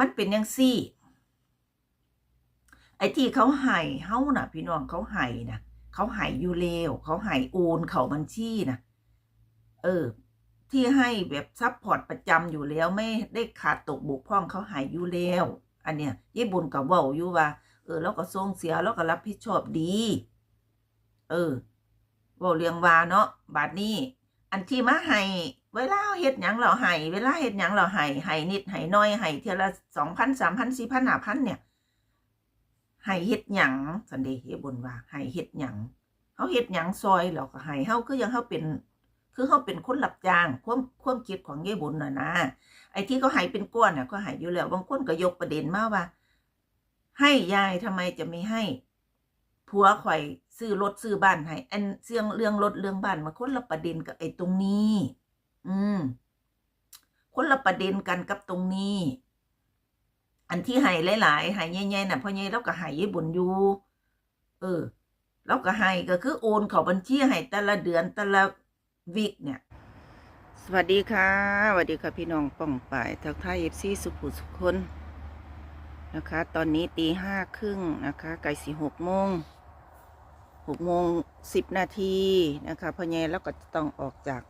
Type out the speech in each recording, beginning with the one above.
มันเป็นยังซี่ ไอ้ที่เขาให้เฮาน่ะ พี่น้องเขาให้นะเขาให้อยู่แล้วเขาให้โอนเขาบัญชีนะเออ ที่ให้แบบซัพพอร์ตประจำอยู่แล้วไม่ได้ขาดตกบกพร่องเขาให้อยู่แล้วอันเนี้ยยี่บุญกับเว้าอยู่ว่า เออแล้วก็ส่งเสียแล้วก็รับผิดชอบดี เออว้าเรียงวาเนาะบาดนี้ อันที่มาให้ เวลาเฮ็ดหยังเราให้เวลาเฮ็ดหยังเราให้ให้นิดให้น้อยให้เทียละสองพันสามพันสี่พันห้าพันเนี่ยให้เฮ็ดหยังสันเดเฮบนว่าให้เฮ็ดหยังเฮาเฮ็ดหยังซอยเราก็ให้เฮาคือยังเฮาเป็น คือเฮาเป็นคนรับจ้างความความคิดของเยบุญน่ะนะไอ้ที่เขาให้เป็นก้อนน่ะก็ให้อยู่แล้วบางคนก็ยกประเด็นมาว่า ให้ยายทำไมจะไม่ให้ผัวข่อยซื้อรถซื้อบ้านให้อันเรื่องเรื่องรถเรื่องบ้านมาคนละประเด็นกับไอ้ตรงนี้ อืม คนละประเด็นกันกับตรงนี้ อันที่ให้หลายๆให้ใหญ่ๆน่ะพ่อใหญ่เราก็ให้ยยบุญอยู่เออเราก็ให้ก็คือโอนเข้าบัญชีให้แต่ละเดือนแต่ละวีคเนี่ย สวัสดีค่ะสวัสดีค่ะพี่น้องป้องป่ายทักทายเอฟซีสุขุสุขคนนะคะ ตอนนี้ตีห้าครึ่งนะคะไก่สี่หกโมงหกโมงสิบนาทีนะคะพ่อใหญ่แล้วก็จะต้องออกจาก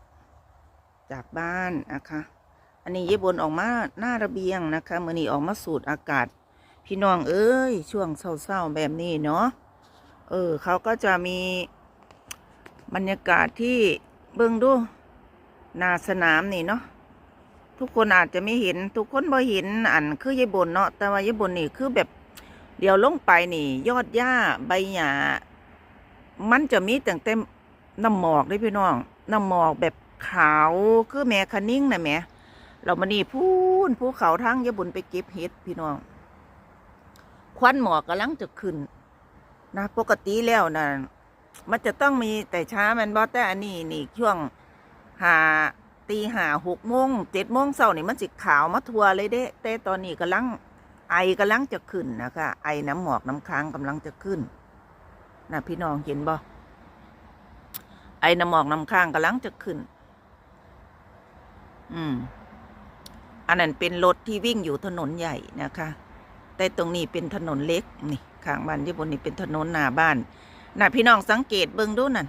จากบ้านนะคะอันนี้เย็บบนออกมาหน้าระเบียงนะคะมือนี้ออกมาสูดอากาศ พี่น้องเอ้ยช่วงเศร้าๆแบบนี้เนาะเออเขาก็จะมีบรรยากาศที่เบิ่งดูนาสนามนี่เนาะทุกคนอาจจะไม่เห็น ทุกคนบ่เห็นอันคือยายบนเนาะแต่ว่ายายบนนี่คือแบบเดี๋ยวลงไปนี่ ยอดหญ้าใบหญ้ามันจะมีแต่งเต็มน้ำหมอกเด้พี่น้องน้ำหมอกแบบ ขาวคือแม่คันนิ่งนะแม่เรามานี่พูนภูเขาทั้งยายบุญไปเก็บเห็ดพี่น้อง ควันหมอกกำลังจะขึ้น นะปกติแล้วนะมันจะต้องมีแต่ช้ามันบอแต่อันนี้นี่ช่วงหาตีหาหกโมงเจ็ดโมงเช้านี่มันสิขาวมาทัวเลยเด้แต่ตอนนี้กำลัง ไอกำลังจะขึ้นนะคะไอน้ำหมอกน้ำค้างกำลังจะขึ้นนะพี่น้องเห็นบ่ไอน้ำหมอกน้ำค้างกำลังจะขึ้น อืม อันนั้นเป็นรถที่วิ่งอยู่ถนนใหญ่นะคะ แต่ตรงนี้เป็นถนนเล็กนี่ข้างบ้านที่บนนี่เป็นถนนหน้าบ้านน่ะพี่น้องสังเกตเบิ่งดูนั่น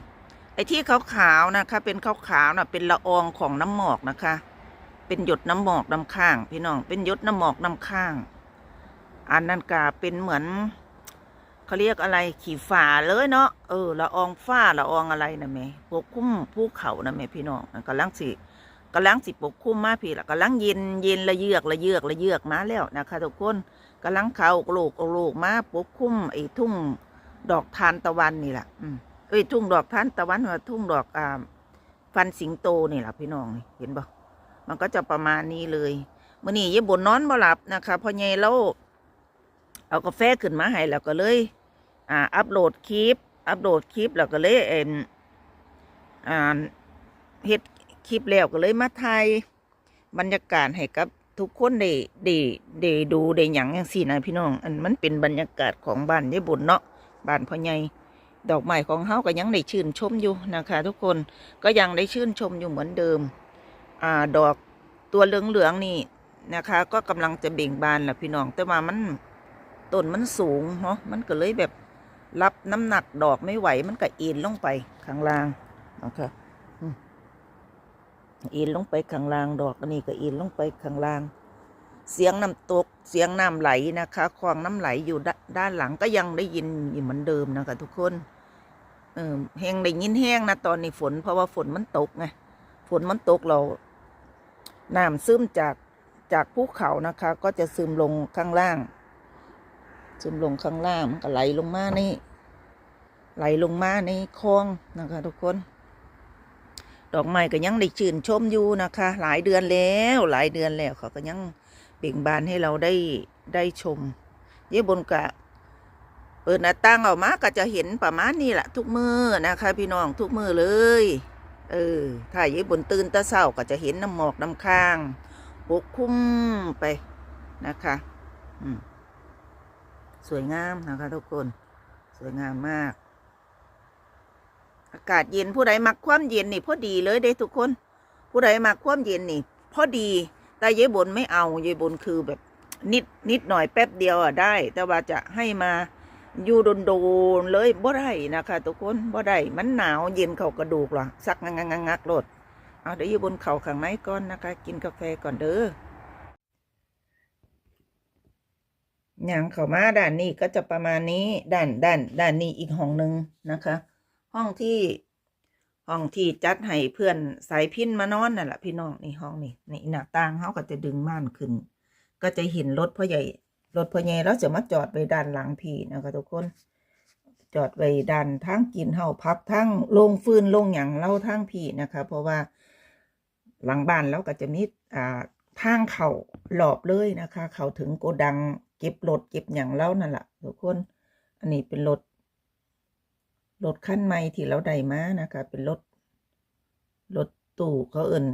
ไอ้ที่ขาวๆนะคะ เป็นขาวๆน่ะ เป็นละอองของน้ำหมอกนะคะ เป็นหยดน้ำหมอกน้ำข้าง พี่น้องเป็นหยดน้ำหมอกน้ำข้าง อันนั้นกาเป็นเหมือนเขาเรียกอะไรขี่ฝ่าเลยเนาะเออละอองฝ้าละอองอะไรนะแม่ปกคุ้มภูเขานะแม่พี่น้องกำลังสิ กำลังสิปกคลุ้มมาพี่ละกำลังเย็นเย็นละเยือกละเยือกละเยือกมาแล้วนะคะทุกคนกำลังเขาโลกโลกมาปกคลุ้มไอ้ทุ่งดอกทานตะวันนี่แหละอืมเอ้ยทุ่งดอกทานตะวันว่าทุ่งดอกอ่าฟันสิงโตนี่แหละพี่น้องเห็นบ่มันก็จะประมาณนี้เลยมื่อนี้ยายบนนอนบ่หลับนะคะพอไงเราเอากาแฟขึ้นมาให้แล้วก็เลย อ่า อัปโหลดคลิป อัปโหลดคลิปแล้วก็เลยเอ็นอ่าเฮ็ด คลิปแล้วก็เลยมาถ่ายบรรยากาศให้กับทุกคนได้ได้ได้ดูได้หยังอย่างสี่นะพี่น้อง อันมันเป็นบรรยากาศของบ้านยายบุญเนาะบ้านพ่อใหญ่ดอกไม้ของเฮาก็ยังได้ชื่นชมอยู่นะคะ ทุกคนก็ยังได้ชื่นชมอยู่เหมือนเดิมอ่าดอกตัวเหลืองๆนี่นะคะ ก็กำลังจะเบ่งบานแหละพี่น้อง แต่ว่ามันต้นมันสูงเนาะมันก็เลยแบบรับน้ำหนักดอกไม่ไหวมันก็เอ็นลงไปข้างล่างนะคะ อ็นลงไปข้างล่างดอกอันนี้ก็เอ็นลงไปข้างล่าง เสียงน้ำตกเสียงน้ำไหลนะคะคลองน้ำไหลอยู่ด้านหลังก็ยังได้ยินอยู่เหมือนเดิมนะคะทุกคนเออแห้งได้ยินแห้งนะตอนนี้ฝนเพราะว่าฝนมันตกไงฝนมันตกเราน้ำซึมจากจากภูเขานะคะ ก็จะซึมลงข้างล่าง ซึมลงข้างล่างก็ไหลลงมาในไหลลงมาในคลองนะคะทุกคน ดอกไม้ก็ยังได้ชื่นชมอยู่นะคะ หลายเดือนแล้ว หลายเดือนแล้วเขาก็ยังเบ่งบานให้เราได้ได้ชมเย่บนกะเปิดหน้าต่างออกมาก็จะเห็นประมาณนี้แหละทุกมือนะคะ พี่น้องทุกมือเลย เออถ้าเย่บนตื่นตะเช้าก็จะเห็นน้ำหมอกน้ำค้างปกคลุมไปนะคะอืมสวยงามนะคะทุกคน สวยงามมาก อากาศเย็นผู้ใดมักความเย็นนี่พอดีเลยเด้ทุกคน ผู้ใดมักความเย็นนี่พอดีแต่ยายบนไม่เอายายบนคือแบบนิดนิดหน่อยแป๊บเดียวอะได้ แต่ว่าจะให้มาอยู่โดนๆเลยบ่ได้นะคะทุกคนบ่ได้มันหนาวเย็นเข้ากระดูกหรอสักงักงักงักโลดเอาเดี๋ยวอยู่บนเข่าข้างในก่อนนะคะ กินกาแฟก่อนเด้อย่างเข้ามาด้านนี้ก็จะประมาณนี้ด้านด้านด้านนี้อีกห้องหนึ่งนะคะ ห้องที่ ห้องที่จัดให้เพื่อนสายพินมานอนนั่นแหละพี่น้องนี่ห้องนี่นี่หน้าต่างเขาก็จะดึงม่านขึ้น ก็จะเห็นรถพ่อใหญ่รถพ่อใหญ่เราจะมาจอดไว้ด้านหลังพี่นะคะทุกคนจอดไว้ด้านทางกินเฮาพักทั้งโรงฟืนโรงหยังเล่าทางพี่นะคะ เพราะว่าหลังบ้านเราก็จะมีอ่าทางเขาหลอบเลยนะคะ เขาถึงโกดังเก็บรถเก็บหยังเล่านั่นแหละทุกคน อันนี้เป็นรถ รถขั้นใหม่ที่เราได้มานะคะ เป็นรถรถตู้เขาเอิ้น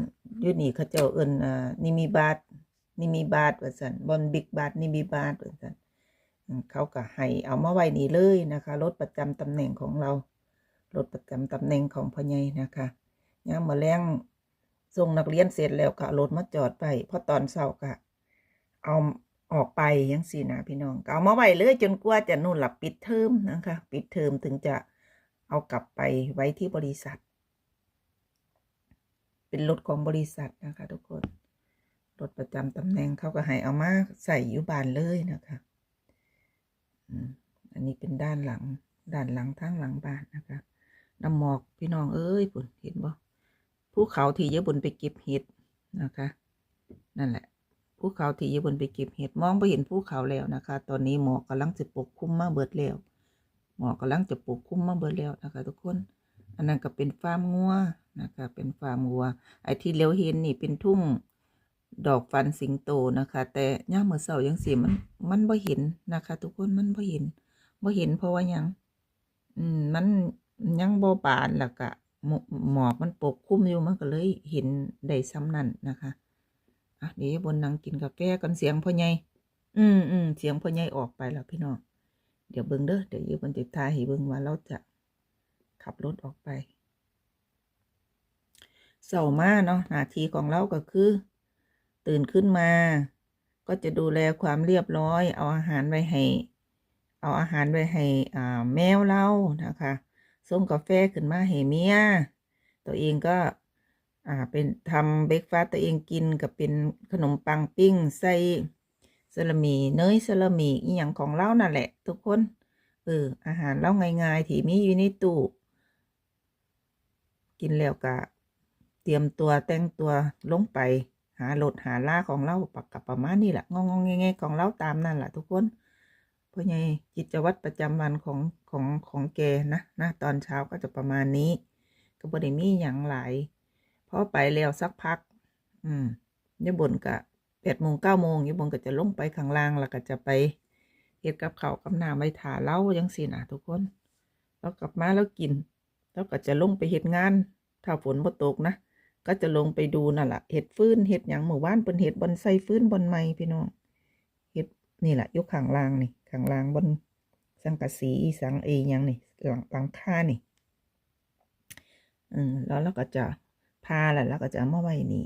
ยุนี่เขาเจ้าเอิ้นอ่านิมิบาตนิมิบาตว่าซั่นบอนบิ๊กบาตนิมิบาตว่าซั่นเขาก็ให้เอามาไว้นี่เลยนะคะรถประจำตำแหน่งของเรารถประจำตำแหน่งของพ่อใหญ่นะคะยามมื้อแลงส่งนักเรียนเสร็จแล้วก็เอารถมาจอดไปพอตอนเช้าก็เอาออกไปจังซี่นะพี่น้องเอามาไว้เลยจนกว่าจะนู่นหลับปิดเทอมนะคะ ปิดเทอมถึงจะ เอากลับไปไว้ที่บริษัท เป็นรถของบริษัทนะคะ ทุกคน รถประจำตำแหน่งเขาก็ให้เอามาใส่อยู่บานเลยนะคะอันนี้เป็นด้านหลัง ด้านหลังทางหลังบ้านนะคะน้ำหมอกพี่น้องเอ้ยปุ่นเห็นบ่ภูเขาที่เยอะบนไปเก็บเห็ดนะคะ นั่นแหละภูเขาที่เยอะบนไปเก็บเห็ดมองไปเห็นภูเขาแล้วนะคะ ตอนนี้หมอกกำลังจะปกคลุมมาเบิดแล้ว หมอกกำลังจะปกคลุมมาเบิดแล้วนะคะ ทุกคน อันนั้นก็เป็นฟาร์มงัวนะคะ เป็นฟาร์มวัว ไอ้ที่เลี้ยวเห็นนี่เป็นทุ่งดอกฟันสิงโตนะคะ แต่ย่ามมือเสายังสีมันมันบ่เห็นนะคะ ทุกคนมันบ่เห็นบ่เห็นเพราะว่ายังอืมมันยังบ่บานแล้วก็หมหมอกมันปกคลุมอยู่มันก็เลยเห็นได้ซ้ำนั่นนะคะอะเดี๋ยวบนนั่งกินกาแฟกันเสียงพ่อใหญ่อืมอืมเสียงพ่อใหญ่ออกไปแล้วพี่น้อง เดี๋ยวเบิ่งเด้อเดี๋ยวอยู่บนติดทายให้เบิ่งว่าเราจะขับรถออกไปเสาร์มาเนาะหน้าที่ของเราก็คือ ตื่นขึ้นมา ก็จะดูแลความเรียบร้อย เอาอาหารไว้ให้เอาอาหารไว้ให้แมวเรานะคะส่งกาแฟขึ้นมาให้เมียตัวเองก็อ่าเป็นทำเบรกฟาสต์ตัวเองกินกับเป็นขนมปังปิ้งใส่ สลามีเนยสลามีอีหยังของเรานั่นแหละ ทุกคนเอออาหารเราง่ายๆที่มีอยู่ในตู้กินแล้วก็เตรียมตัวแต่งตัวลงไปหารถหาล่าของเราปักกับประมาณนี้แหละงองๆแงๆของเราตามนั่นแหละทุกคนเพราะไงกิจวัตรประจำวันของของของแกนะนะตอนเช้าก็จะประมาณนี้ ก็บ่ได้มีอย่างหลายพอไปแล้วสักพัก อืมยบนกะ ปดโมงเก้าโมงยบนก็จะลงไปข้างล่างแล้วก็จะไปเฮ็ดกับเขากับน้ำไว้ถาเล้ายังสินะทุกคนแล้วกลับมาแล้วกิน แล้วก็จะลงไปเฮ็ดงาน ถ้าฝนบ่ตกนะ ก็จะลงไปดูนั่นแหละเห็ดฟื้นเห็ดหยังหมู่บ้านเป็นเห็ดบอนไซฟื้นบอนไม้พี่น้องเห็ดนี่แหละยกข้างล่างนี่ข้างล่างบนสังกะสีสังเอยังนี่หลังหลังคานี่อืมแล้วเราก็จะพาแหละแล้วก็จะมาไว้นี่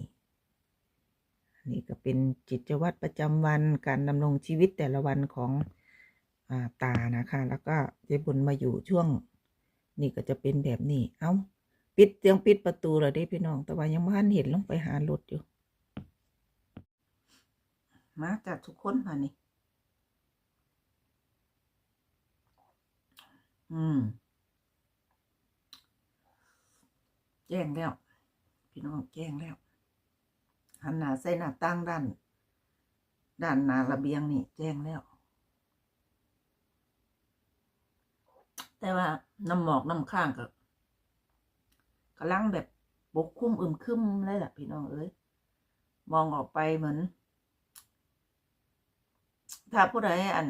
นนี้ก็เป็นจิตวัตรประจำวันการดำรงชีวิตแต่ละวันของอาตานะคะ แล้วก็เจ๊บุญมาอยู่ช่วง นี่ก็จะเป็นแบบนี้ เอ้า ปิดยังปิดประตูเลยได้พี่น้อง แต่ว่ายังไม่ทันเห็นลงไปหารถอยู่ มาจากทุกคนมานี่ อืมแจ้งแล้ว พี่น้องแจ้งแล้ว หันหน้าใส่หน้าตั้งด้านด้านหน้าระเบียงนี่แจ้งแล้ว แต่ว่าน้ำหมอกน้ำข้างก็กำลังแบบปกคลุมอึมครึมเลยล่ะพี่น้องเอ้ยมองออกไปเหมือน ถ้าผู้ใดอัน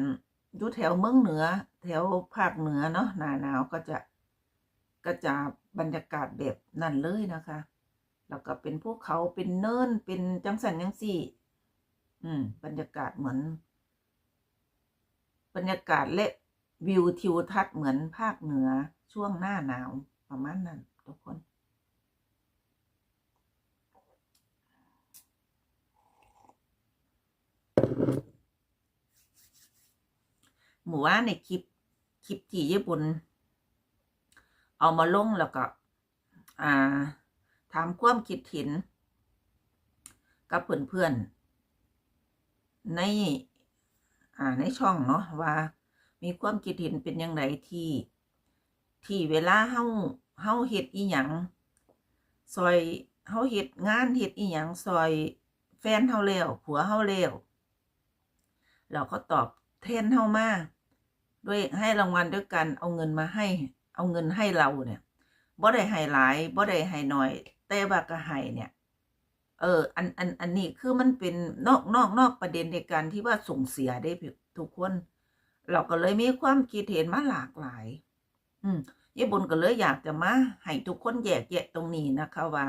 อยู่แถวเมืองเหนือ แถวภาคเหนือเนาะหนาหนาวก็จะก็จะบรรยากาศแบบนั่นเลยนะคะ แล้วก็เป็นภูเขาเป็นเนินเป็นจังสันจังสี่ อืม บรรยากาศเหมือน บรรยากาศและวิวทิวทัศน์เหมือนภาคเหนือช่วงหน้าหนาวประมาณนั้นทุกคนอมู่ว่าในคลิป คลิปที่ญี่ปุ่น เอามาลงแล้วก็ อ่า ถามความคิดเห็นกับเพื่อนๆในอ่าในช่องเนาะว่ามีความคิดเห็นเป็นยังไงที่ ที่เวลาเฮาเฮาเฮ็ดอีหยังซอยเฮาเฮ็ดงานเฮ็ดอีหยังซอยแฟนเฮาแล้วผัวเฮาแล้วเราก็ตอบแทนเฮามาด้วยให้รางวัลด้วยกันเอาเงินมาให้ เอาเงินให้เราเนี่ยบ่ได้ให้หลายบ่ได้ให้น้อย แต่ว่าก็ให้เนี่ย เออ อันอันอันนี้คือมันเป็นนอกนอกนอกประเด็นในการที่ว่าส่งเสียได้ทุกคน เราก็เลยมีความคิดเห็นมาหลากหลาย อืมญี่ปุ่นก็เลยอยากจะมาให้ทุกคนแยกแยะตรงนี้นะคะว่า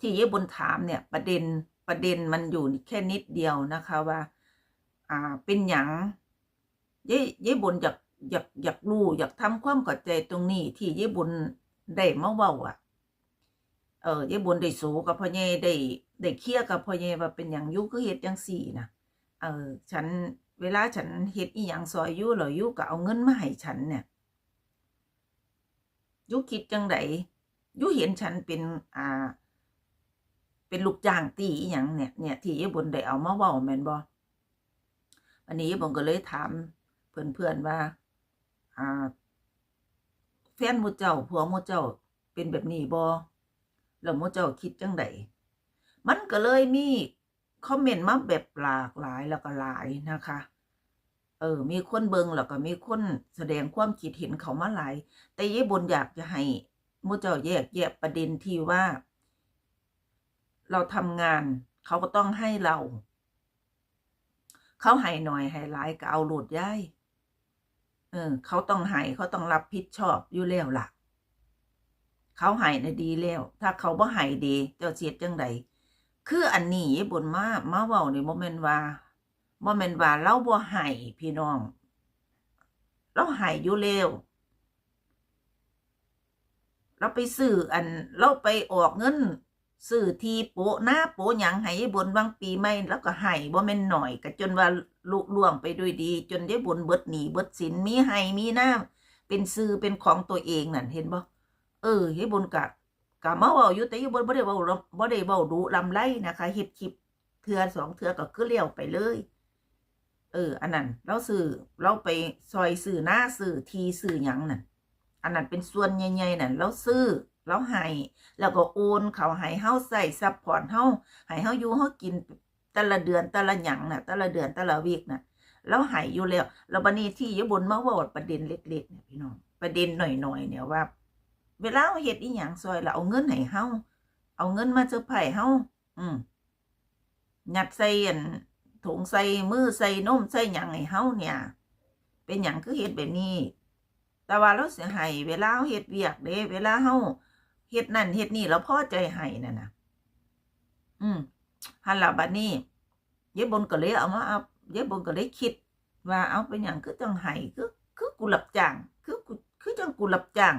ที่ญี่ปุ่นถามเนี่ย ประเด็นประเด็นมันอยู่แค่นิดเดียวนะคะว่า อ่าเป็นอย่างเย่เย่บุญอยากอยากอยากรู้อยากทำความเข้าใจตรงนี้ ที่เย่บุญได้มาเว้าอะ เออเย่บุญได้สูกับพ่อเย่ได้ได้เคลียกับพ่อเย่ว่าเป็นอย่างยุคือเฮ็ดจังสี่นะเออฉันเวลาฉันเฮ็ดอีหยังซอยยุหรอยุก็เอาเงินมาให้ฉันเนี่ยยุคิดจังไดยุเห็นฉันเป็นอ่า เป็นลูกจ้างตีอีหยังเนี่ยเนี่ยที่เย่บุญได้เอามาเว้าแม่นบ่วันนี้ผมก็เลยถามเพื่อนๆว่าอ่าแฟนหมูเจ้าผัวหมูเจ้าเป็นแบบนี้บอ แล้วมเจ้าคิดจังไดมันก็เลยมีคอมเมนต์มาแบบหลากหลายแล้วก็หลายนะคะ เออ มีคนเบิงแล้วก็มีคนแสดงความคิดเห็นเขามาหลาย แต่ยี่บนอยากจะให้หมูเจ้าแยกแยะประเด็นที่ว่า เราทำงาน เขาก็ต้องให้เรา เขาให้หน่อยให้หลายก็เอาหลุดย้ายเออ เขาต้องให้เขาต้องรับผิดชอบอยู่แล้วล่ะ เขาให้นะดีแล้ว ถ้าเขาบ่ให้ดีเจ้าเสียจังใดคืออันนี้บนมามาเว้านี่บ่แม่นว่าบ่แม่นว่าเราบ่ให้พี่น้อง เราให้อยู่แล้วเราไปซื้ออันเราไปออกเงินซื้อทีโปะหน้าโปะหยังให้ยายบนบางปีไม่แล้วก็ให้บ่แม่นหน่อยก็จนว่าลุล่วงไปด้วยดี จนยายบนเบิดหนีเบิดสินมีให้มีหน้าเป็นซื้อเป็นของตัวเองนั่นเห็นบ่ ออยายบนกะกะมาเว้าอยู่แต่ยายบนบ่ได้เว้าบ่ได้เว้าดุลำไรนะคะเฮ็ดคลิปเทื่อสองเทื่อก็คือเลี้ยวไปเลย เออ อันนั้นเราซื้อเราไปซอยซื้อหน้าซื้อทีซื้อหยังนั่นอันนั้นเป็นส่วนใหญ่ๆนั่นเราซื้อเราให้แล้วก็โอนเขาให้เฮาใส่ซัพพอร์ตเฮาให้เฮาอยู่เฮากินแต่ละเดือนแต่ละหยังน่ะแต่ละเดือนแต่ละวีคน่ะแล้วให้อยู่แล้วแล้วบัดนี้ที่อยู่บนมาว้าประเด็นเล็กๆเนี่ยพี่น้องประเด็นหน่อยๆเนี่ยว่า เวลาเฮาเฮ็ดอีหยังซอยแล้วเอาเงินให้เฮาเอาเงินมาเซอร์ไพรส์เฮาอืมยัดใส่อันถุงใส่มือใส่นมใส่หยังให้เฮาเนี่ย เป็นหยังคือเฮ็ดแบบนี้ แต่ว่าเราเสิให้เวลาเฮาเฮ็ดเวียกเด้เวลาเฮาเฮ็ดนั่นเฮ็ดนี่แล้วพอใจให้นั่นน่ะ อืมหันละบัดนี้เย็บบนก็เลยเอามาเอาเย็บบนก็เลยคิด ว่าเอาเป็นอย่างคือจังให้คือคือกูรับจ้างคือกูคือจังกูรับจ้าง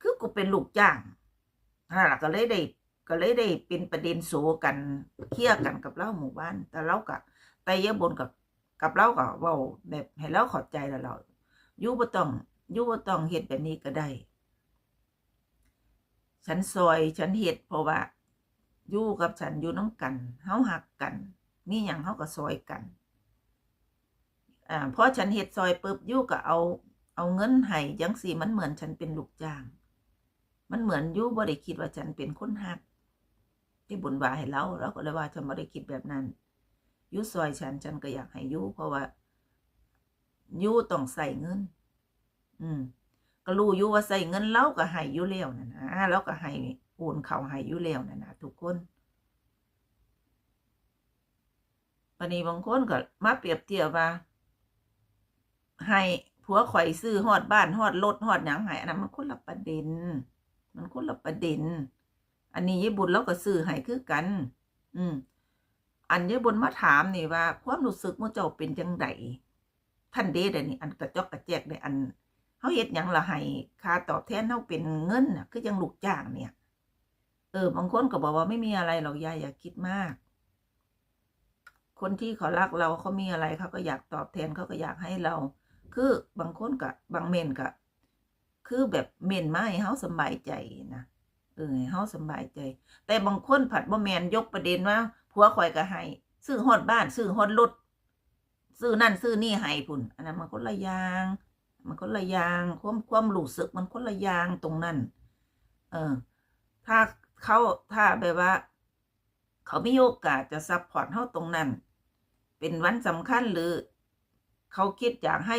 คือกูเป็นลูกจ้างนั่นล่ะก็เลยได้ก็เลยได้เป็นประเด็นโซกันเคลียร์กันกับเราหมู่บ้าน แต่เรากับแต่เย็บบนกับกับเราก็เว้าแบบให้เราขอใจแล้วเรายู่บ่ต้องยู่บ่ต้องเฮ็ดแบบนี้ก็ได้ ฉันซอยฉันเฮ็ดเพราะว่ายู่กับฉันอยู่น้ำกันเฮาหักกันมีหยังเฮาก็ซอยกันอ่าพอฉันเฮ็ดซอยปุ๊บยู่ก็เอา เอาเงินให้จังสี่มันเหมือนฉันเป็นลูกจ้าง มันเหมือนอยู่บ่ได้คิดว่าฉันเป็นคนหัก ที่บุญวาให้เราเราก็เลยว่าฉันบ่ได้คิดแบบนั้นยู่ซอยฉันฉันก็อยากให้ยู่เพราะว่ายู่ต้องใส่เงิน อืมก็รู้ยู่ว่าใส่เงินเราก็ให้ยู่แล้ยวนะนะเราก็ให้โอนเขาให้ยู่แล้ยวนะนะทุกคนวันนี้บางคนก็มาเปรียบเทียบว่าให้ผัวข่อยซื้อฮอดบ้านฮอดรถฮอดหยังให้อันนั้นมันคนละประเด็น มันคนละประเด็น อันนี้ยายบุญเราก็ซื้อให้คือกัน อืม อันยายบุญมาถามนี่ว่า ความรู้สึกมื่อเจ้าเป็นจังไดท่านเดชนี่อันกระจอกกระแจกในอันเขาเฮ็ดหยังละให้ค่าตอบแทนเขาเป็นเงินน่ะ คือจังลูกจ้างเนี่ย เออบางคนก็บอกว่าไม่มีอะไรหรอกยายอย่าคิดมาก คนที่เขารักเราเขามีอะไรเขาก็อยากตอบแทนเขาก็อยากให้เรา คือบางคนกับบางเมนกับ คือแบบเมนมาให้เฮาสบายใจนะเออเฮาสบายใจ แต่บางคนผัดบ่แมนยกประเด็นว่าผัวข่อยก็ให้ซื้อฮอดบ้านซื้อฮอดรถซื้อนั่นซื้อนี่ให้พุ่น อันนั้นมันคนละอย่างมันคนละอย่างความความรู้สึกมันคนละอย่างตรงนั้น เออ ถ้าเขาถ้าแบบว่า เขาไมีโอกาสจะซัพพอร์ตเฮาตรงนั้น เป็นวันสำคัญหรือ เขาคิดอยากให้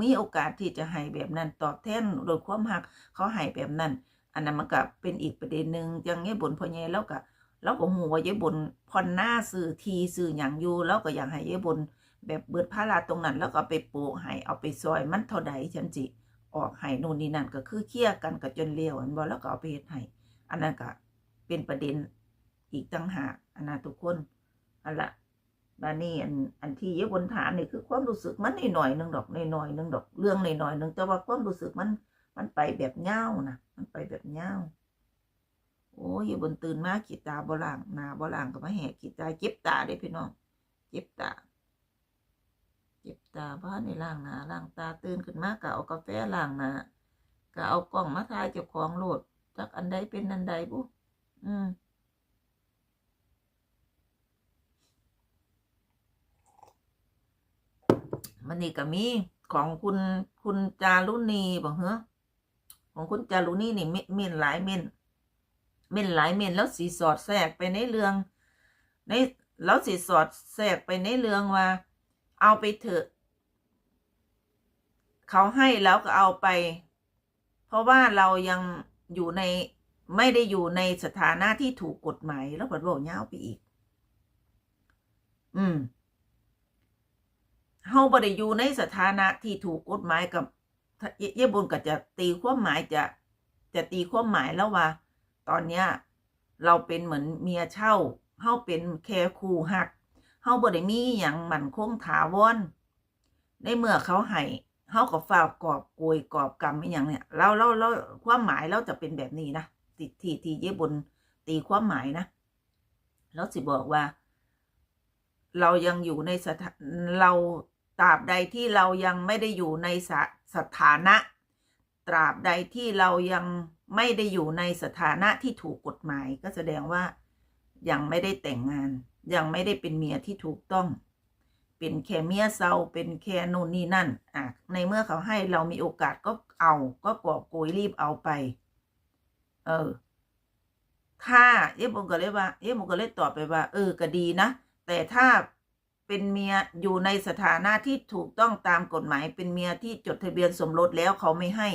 มีโอกาสที่จะให้แบบนั้น ตอบแทนโดยความหัก เขาให้แบบนั้น อันนั้นมันก็เป็นอีกประเด็นหนึ่งจังเงี้ยบนพ่อใหญ่แล้วก็แล้วก็หัวเยบนพรหน้าสื่อทีสื่ออย่างอยู่แล้วก็อยากให้เยบนแบบเบิดภาระตรงนั้น แล้วก็ไปโปะให้เอาไปซอยมันเท่าใดฉันจิออกให้นู่นนี่นั่นก็คือเคลียร์กันกับจนเลี้ยวอันบ่แล้วก็เอาไปเฮ็ดให้อันนั้นก็เป็นประเด็นอีกตั้งหากอันนั้นทุกคนอันละ บานี่อันอันที่เยบนถามนี่คือความรู้สึกมันหน่อยหนึงดอกหน่อยหนึงดอกเรื่องหน่อยหนึงแต่ว่าความรู้สึกมันมันไปแบบเงานะมันไปแบบเงาโอ้ยเยบนตื่นมาขีดตาบล่างหนาบล่างก็มาแหกขีดตาเจ็บตาเด้พี่น้องเจ็บตาเจ็บตาบ้านในล่างหนาล่างตาตื่นขึ้นมากะเอากาแฟล่างหนากะเอากล้องมาถ่ายเจ้าของโหลดจักอันใดเป็นอันใดบุอืม มันนี่ก็มีของคุณคุณจารุณีบอกเหรอของคุณจารุณีนี่เม่นหลายเม่นเม่นหลายเม่นแล้วสีสอดแทรกไปในเรื่อง ในแล้วสีสอดแทรกไปในเรื่องว่า เอาไปเถอะ เขาให้แล้วก็เอาไป เพราะว่าเรายังอยู่ในไม่ได้อยู่ในสถานะที่ถูกกฎหมายแล้วผลบอกเย้าไปอีก อืม เฮาบ่ได้อยู่ในสถานะที่ถูกกฎหมายกับเยเยบุญก็จะตีความหมายจะจะตีความหมายแล้วว่า ตอนเนี้ยเราเป็นเหมือนเมียเช่าเฮาเป็นแค่คู่หักเฮาบ่ได้มีหยังมั่นคงถาวรในเมื่อเขาให้เฮาก็ฝากกอบโกยกอบกรรมไม่อย่างเนี่ยเราเราเราความหมายเราจะเป็นแบบนี้นะทีที่ที่เยบุญตีความหมายนะแล้วสิบอกว่า เรายังอยู่ในสถานเรา ตราบใดที่เรายังไม่ได้อยู่ในสถสถานะ ตราบใดที่เรายังไม่ได้อยู่ในสถานะที่ถูกกฎหมายก็แสดงว่ายังไม่ได้แต่งงาน ยังไม่ได้เป็นเมียที่ถูกต้อง เป็นแค่เมียเซาเป็นแค่นู่นนี่นั่นอะในเมื่อเขาให้เรามีโอกาสก็เอาก็กอบโกยรีบเอาไป เออ ถ้าเอ๊ะผมก็เลยว่าเอ๊ะผมก็เลยตอบไปว่า เออก็ดีนะ แต่ถ้า เป็นเมียอยู่ในสถานะที่ถูกต้องตามกฎหมาย เป็นเมียที่จดทะเบียนสมรสแล้วเขาไม่ให้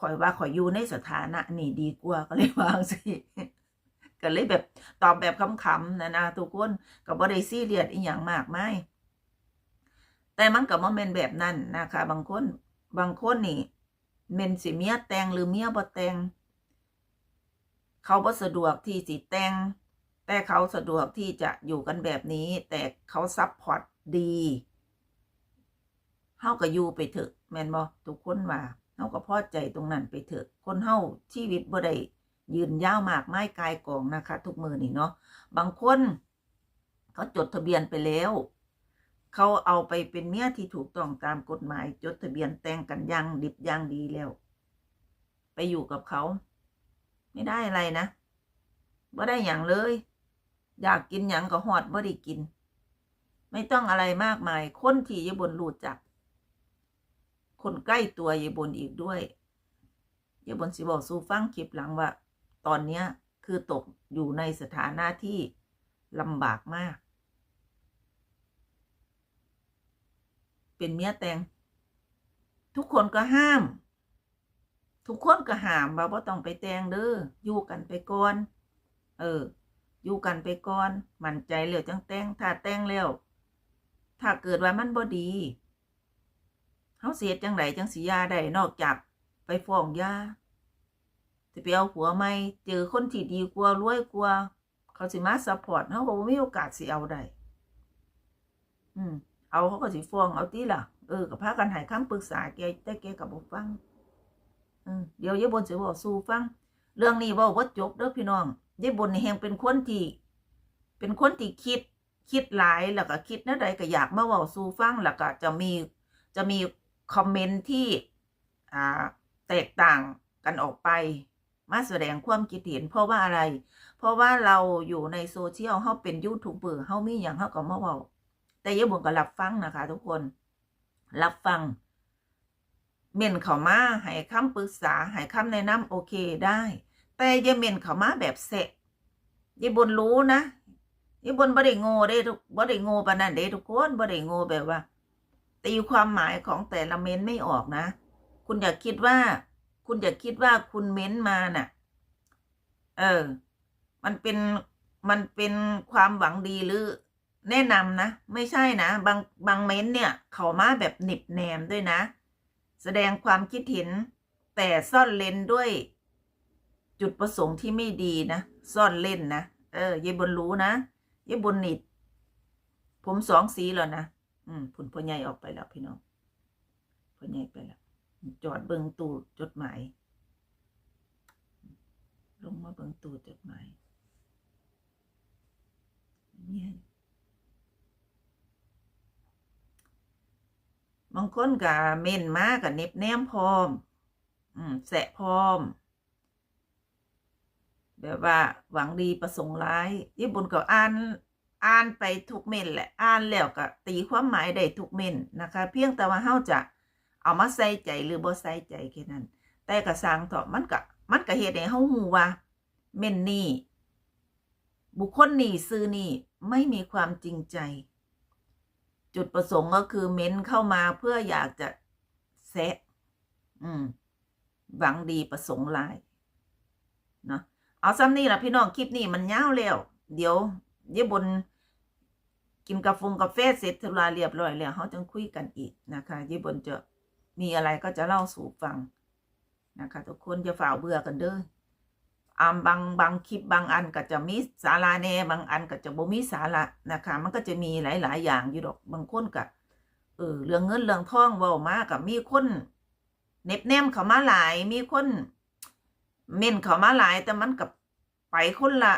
ข่อยว่าข่อยอยู่ในสถานะนี่ดีกว่าก็เลยวางสิก็เลยแบบตอบแบบขำๆนะนะทุกคนก็บ่ได้ซีเรียสอีหยังมากมายแต่มันก็บ่แม่นแบบนั้นนะคะ บางคนบางคนนี่เมนสิเมียแตงหรือเมียบ่แตงเขาบ่สะดวกที่สิแตง แต่เขาสะดวกที่จะอยู่กันแบบนี้ แต่เขาซับพอร์ตดีเฮาก็อยู่ไปเถอะ แมนบ่ทุกคนว่าเฮาก็พอใจตรงนั้นไปเถอะ คนเฮาชีวิตบ่ได้ยืนยาวมากไม้กายกองนะคะ ทุกมือนี่เนาะบางคน เขาจดทะเบียนไปแล้ว เขาเอาไปเป็นเมียที่ถูกต้องตามกฎหมาย จดทะเบียนแต่งกันยังดิบยังดีแล้ว ไปอยู่กับเขา ไม่ได้อะไรนะบ่ได้อย่างเลย อยากกินหยังก็หอดบ่ได้กิน ไม่ต้องอะไรมากมาย คนที่ยายบนรู้จัก คนใกล้ตัวยายบนอีกด้วยยายบนสิบอกสู่ฟังคลิปหลังว่า ตอนเนี้ยคือตกอยู่ในสถานะที่ลำบากมาก เป็นเมียแตงทุกคนก็ห้าม ทุกคนก็ห้ามว่าบ่ต้องไปแตงเด้ออยู่กันไปก่อน เออ อยู่กันไปก่อน มั่นใจแล้วจังแต่งถ้าแต่งแล้ว ถ้าเกิดว่ามันบ่ดีเฮาเสียจังไดจังสิยาได้นอกจากไปฟ้องยาสิไปเอาผัวใหม่เจอคนที่ดีกว่ารวยกว่าเขาสิมาซัพพอร์ตเฮาบอก็บ่มีโอกาสสิเอาได้อืม เอาเขาก็สิฟ้องเอาติล่ะ เออก็พากันให้คำปรึกษาแกแต่แกก็บ่ฟัง อืมเดี๋ยวยายบนสิเว้าสู่ฟัง เรื่องนี้เว้าจบเด้อพี่น้อง ยายบนนี่แฮงเป็นคนที่ เป็นคนที่คิดคิดหลายแล้วก็คิดนั่นใดก็อยากมาเว้าสู่ฟังแล้วก็จะมีจะมีคอมเมนต์ที่อ่าแตกต่างกันออกไป มาแสดงความคิดเห็นเพราะว่าอะไร เพราะว่าเราอยู่ในโซเชียลเฮาเป็นยูทูบเบอร์เฮามีอย่างเฮาก็มาเว้าแต่ยาบ่นก็รับฟังนะคะ ทุกคน รับฟัง เม่นเขามาให้คำปรึกษาให้คำแนะนำโอเคได้ แต่ย่าเมนเขามาแบบเสะอย่บนรู้นะอย่บนบ่ได้โง่เด้ทุกบ่ได้โง่ปานนั้นเด้ทุกคนบ่ได้โง่แบบว่าตีความหมายของแต่ละเม้นไม่ออกนะ คุณอย่าคิดว่า คุณอย่าคิดว่าคุณเม้นมาน่ะ เออ มันเป็นมันเป็นความหวังดีหรือแนะนำนะ ไม่ใช่นะ บางบางเม้นเนี่ย เขามาแบบหนิบแนมด้วยนะ แสดงความคิดเห็นแต่ซ่อนเลนด้วย จุดประสงค์ที่ไม่ดีนะซ่อนเล่นนะเออเยายบนรู้นะเยายบนนิดผมสองสีแล้วนะอืมผุนพ่อใหญ่ออกไปแล้วพี่น้องพ่อใหญ่ไปแล้วจอดเบิงตู้จดหมาย ลงมาเบิงตู้จดหมายเนี่ยบางคนก็เม่นมากกับเน็บแนมพร้อม อืมแสะพร้อม แบบว่าหวังดีประสงค์ร้ายญี่ปุ่นก็อ่านอ่านไปทุกเม่นแหละอ่านแล้วก็ตีความหมายได้ทุกเม่นนะคะ เพียงแต่ว่าเฮาจะเอามาใส่ใจหรือบ่ใส่ใจแค่นั้น แต่ก็สร้างเถอะมันก็มันก็เฮ็ดให้เฮาฮู้ว่าเม่นนี่บุคคลนี่ซื้อนี่ไม่มีความจริงใจ จุดประสงค์ก็คือเม้นเข้ามาเพื่ออยากจะแซะอืมหวังดีประสงค์ร้ายเนาะ เอาซ้ำนี่ละพี่น้องคลิปนี้มันยาวแล้ว เดี๋ยวเดี๋ยวบนกินกาแฟกาแฟเสร็จทุลาเรียบร้อยแล้วเขาจะคุยกันอีกนะคะเดี๋ยวบนจะมีอะไรก็จะเล่าสู่ฟังนะคะทุกคนจะฝ่าเบื่อกันเด้ออามบางบางคลิปบางอันก็จะมีสาระแน่บางอันก็จะบ่มีสาระนะคะ มันก็จะมีหลาย ๆ อย่างอยู่ดอกบางคนก็เออเรื่องเงินเรื่องทองเว้ามากับมีคนเน็บแนมเขามาหลายมีคน เม่นเขามาหลาย แต่มันกับไปคนละ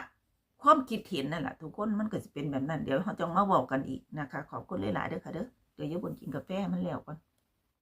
ความคิดเห็นนั่นแหละทุกคนมันก็จะเป็นแบบนั้น เดี๋ยวเขาจะมาบอกกันอีกนะคะ ขอบคุณหลายๆเด้อค่ะเด้อเดี๋ยวอยบนกินกาแฟมันแล้วก่อน